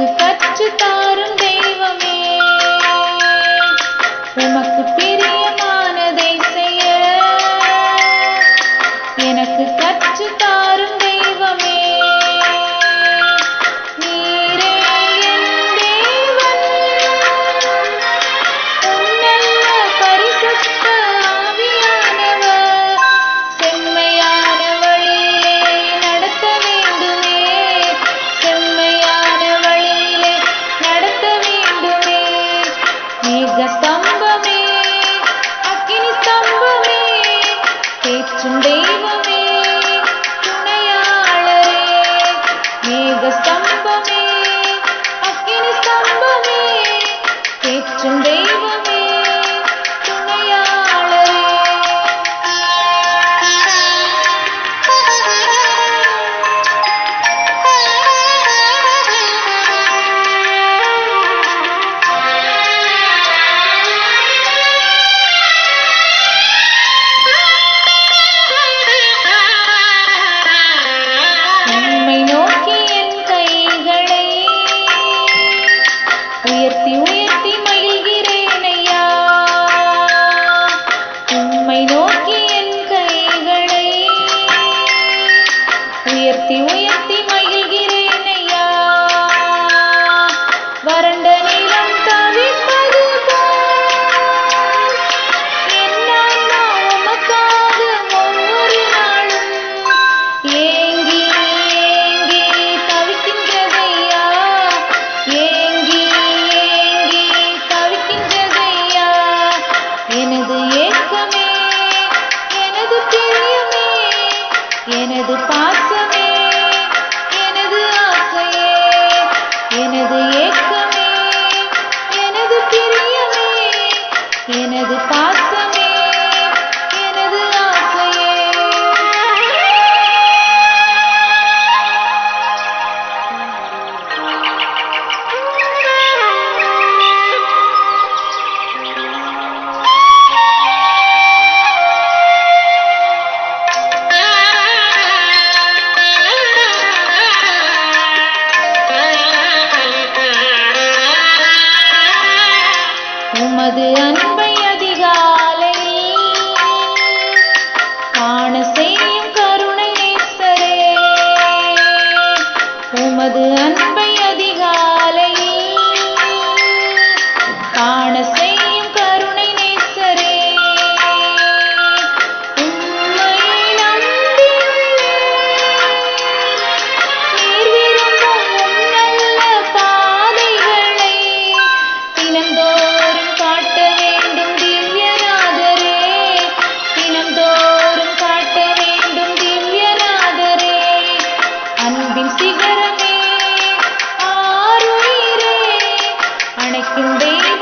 உமக்கு கற்று தாரும் தெய்வமே. உமக்கு Vegas divertí, voy அது அன்பு making be.